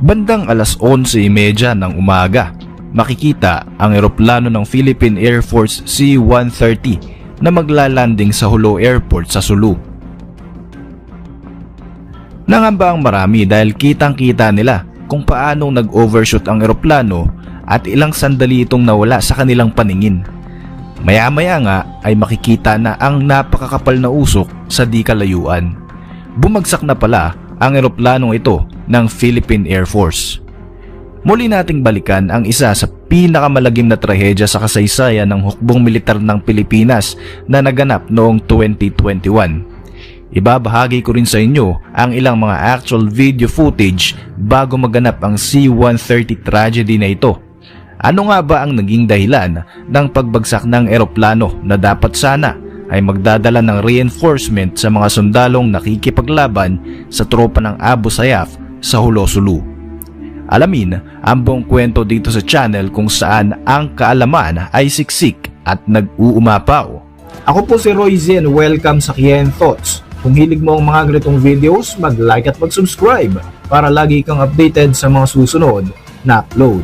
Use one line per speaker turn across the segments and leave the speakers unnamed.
Bandang alas 11.30 ng umaga, makikita ang eroplano ng Philippine Air Force C-130 na maglalanding sa Hulo Airport sa Sulu. Nangamba ang marami dahil kitang-kita nila kung paanong nag-overshoot ang eroplano at ilang sandali itong nawala sa kanilang paningin. Maya-maya nga ay makikita na ang napakakapal na usok sa di kalayuan. Bumagsak na pala ang eroplanong ito ng Philippine Air Force. Muli nating balikan ang isa sa pinakamalagim na trahedya sa kasaysayan ng hukbong militar ng Pilipinas na naganap noong 2021. Ibabahagi ko rin sa inyo ang ilang mga actual video footage bago maganap ang C-130 tragedy na ito. Ano nga ba ang naging dahilan ng pagbagsak ng eroplano na dapat sana ay magdadala ng reinforcement sa mga sundalong nakikipaglaban sa tropa ng Abu Sayyaf sa Hulo Sulu? Alamin ang buong kwento dito sa channel kung saan ang kaalaman ay siksik at nag-uumapaw.
Ako po si Roy Z and welcome sa Kian Thoughts. Kung hilig mo ang mga ganitong videos, mag-like at mag-subscribe para lagi kang updated sa mga susunod na upload.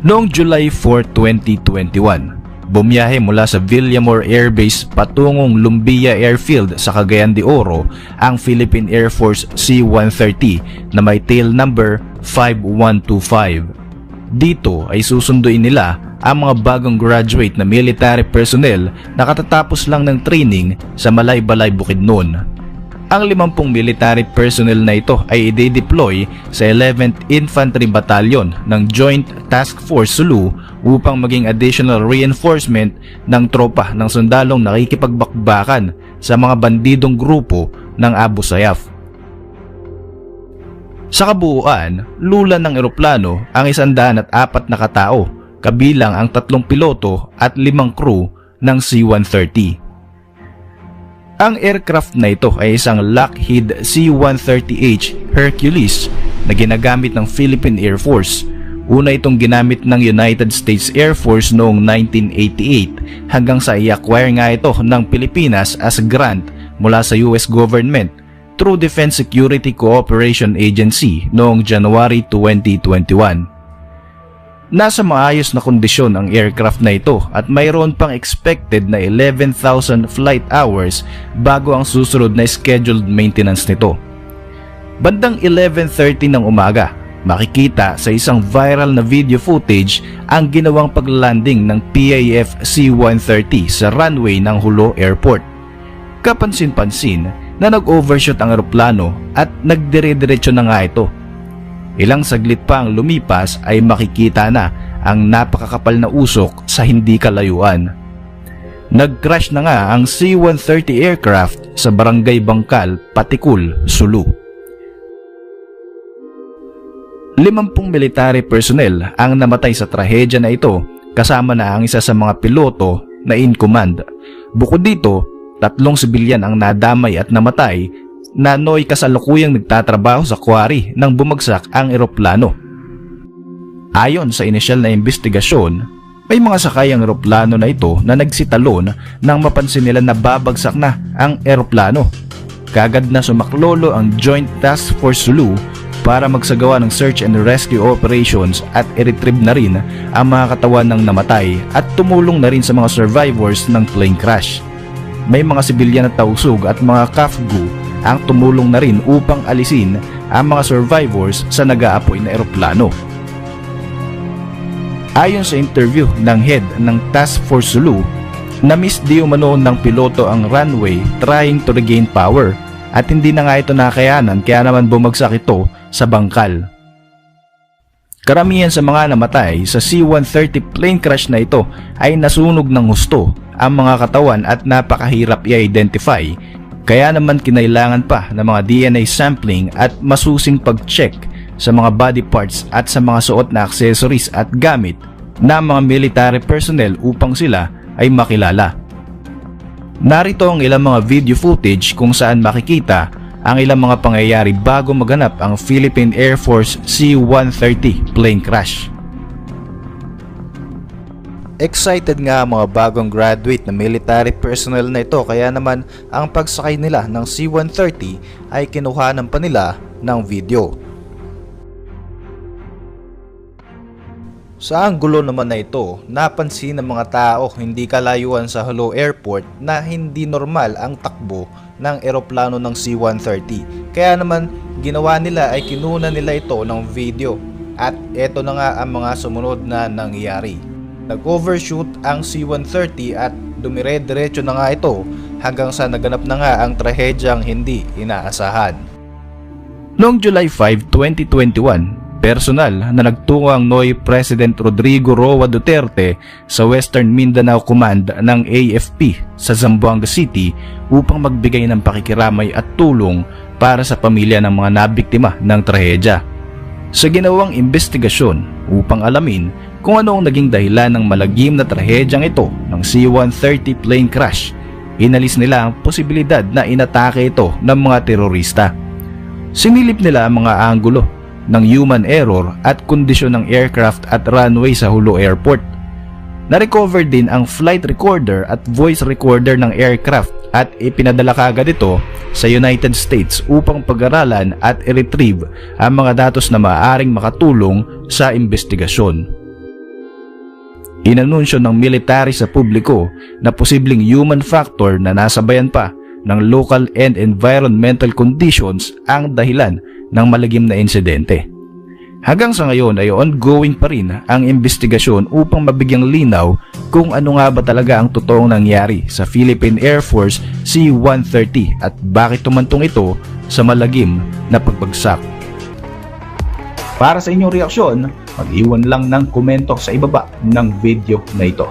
Noong July 4, 2021, bumiyahe mula sa Villamor Air Base patungong Lumbia Airfield sa Cagayan de Oro ang Philippine Air Force C-130 na may tail number 5125. Dito ay susunduin nila ang mga bagong graduate na military personnel na katatapos lang ng training sa Malaybalay Bukidnon. Ang 50 military personnel na ito ay ide-deploy sa 11th Infantry Battalion ng Joint Task Force Sulu upang maging additional reinforcement ng tropa ng sundalong nakikipagbakbakan sa mga bandidong grupo ng Abu Sayyaf. Sa kabuuan, lulan ng eroplano ang 104 na katao, kabilang ang tatlong piloto at limang crew ng C-130. Ang aircraft na ito ay isang Lockheed C-130H Hercules na ginagamit ng Philippine Air Force. Una itong ginamit ng United States Air Force noong 1988 hanggang sa i-acquire nga ito ng Pilipinas as grant mula sa US government through Defense Security Cooperation Agency noong January 2021. Nasa maayos na kondisyon ang aircraft na ito at mayroon pang expected na 11,000 flight hours bago ang susunod na scheduled maintenance nito. Bandang 11.30 ng umaga, makikita sa isang viral na video footage ang ginawang paglanding ng PAF C-130 sa runway ng Hulo Airport. Kapansin-pansin na nag-overshoot ang eroplano at nagdire-diretso na nga ito Ilang saglit pa ang lumipas ay makikita na ang napakakapal na usok sa hindi kalayuan. Nag-crash na nga ang C-130 aircraft sa Barangay Bangkal, Patikul, Sulu. Limampung military personnel ang namatay sa trahedya na ito kasama na ang isa sa mga piloto na in command. Bukod dito, tatlong sibilyan ang nadamay at namatay na Noy kasalukuyang nagtatrabaho sa quarry nang bumagsak ang eroplano. Ayon sa inisyal na investigasyon, may mga sakay ang eroplano na ito na nagsitalon nang mapansin nila na babagsak na ang eroplano. Kagad na sumaklolo ang Joint Task Force Sulu para magsagawa ng search and rescue operations at i-retrieve na rin ang mga katawan ng namatay at tumulong na rin sa mga survivors ng plane crash. May mga sibilyan na tausug at mga kafgu ang tumulong na rin upang alisin ang mga survivors sa nag-aapoy na eroplano. Ayon sa interview ng head ng Task Force Sulu, na-miss di umano ng piloto ang runway trying to regain power at hindi na nga ito nakayanan kaya naman bumagsak ito sa bangkal. Karamihan sa mga namatay sa C-130 plane crash na ito ay nasunog ng husto ang mga katawan at napakahirap i-identify kaya naman kinailangan pa ng mga DNA sampling at masusing pag-check sa mga body parts at sa mga suot na accessories at gamit ng mga military personnel upang sila ay makilala. Narito ang ilang mga video footage kung saan makikita ang ilang mga pangyayari bago maganap ang Philippine Air Force C-130 plane crash. Excited nga ang mga bagong graduate na military personnel na ito kaya naman ang pagsakay nila ng C-130 ay kinuhanan pa nila ng video. Sa anggulo naman na ito, napansin ng mga tao hindi kalayuan sa Halo Airport na hindi normal ang takbo ng eroplano ng C-130. Kaya naman, ginawa nila ay kinuna nila ito ng video. At eto na nga ang mga sumunod na nangyayari. Nag-overshoot ang C-130 at dumire-diretso na nga ito hanggang sa naganap na nga ang trahedyang hindi inaasahan. Noong July 5, 2021, personal na nagtungo ang NOY President Rodrigo Roa Duterte sa Western Mindanao Command ng AFP sa Zamboanga City upang magbigay ng pakikiramay at tulong para sa pamilya ng mga nabiktima ng trahedya. Sa ginawang investigasyon upang alamin kung ano ang naging dahilan ng malagim na trahedyang ito ng C-130 plane crash, inalis nila ang posibilidad na inatake ito ng mga terorista. Sinilip nila ang mga anggulo ng human error at kondisyon ng aircraft at runway sa Hulo Airport. Na-recover din ang flight recorder at voice recorder ng aircraft at ipinadala kagad ito sa United States upang pag-aralan at i-retrieve ang mga datos na maaaring makatulong sa investigasyon. Inanunsyo ng military sa publiko na posibleng human factor na nasabayan pa ng local and environmental conditions ang dahilan ng malagim na insidente. Hanggang sa ngayon ay ongoing pa rin ang investigasyon upang mabigyang linaw kung ano nga ba talaga ang totoong nangyari sa Philippine Air Force C-130 at bakit tumantong ito sa malagim na pagbagsak. Para sa inyong reaksyon, mag-iwan lang ng komento sa ibaba ng video na ito.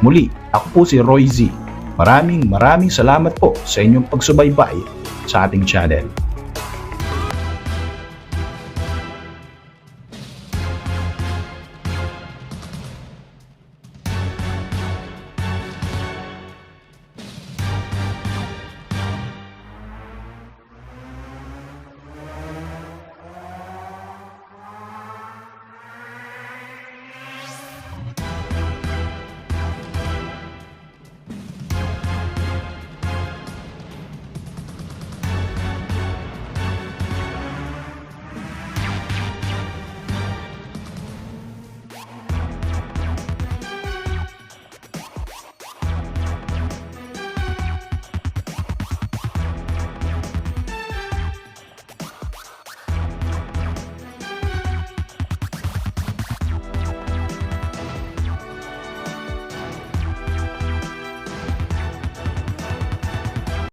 Muli, ako po si Roy Z. Maraming maraming salamat po sa inyong pagsubaybay sa ating channel.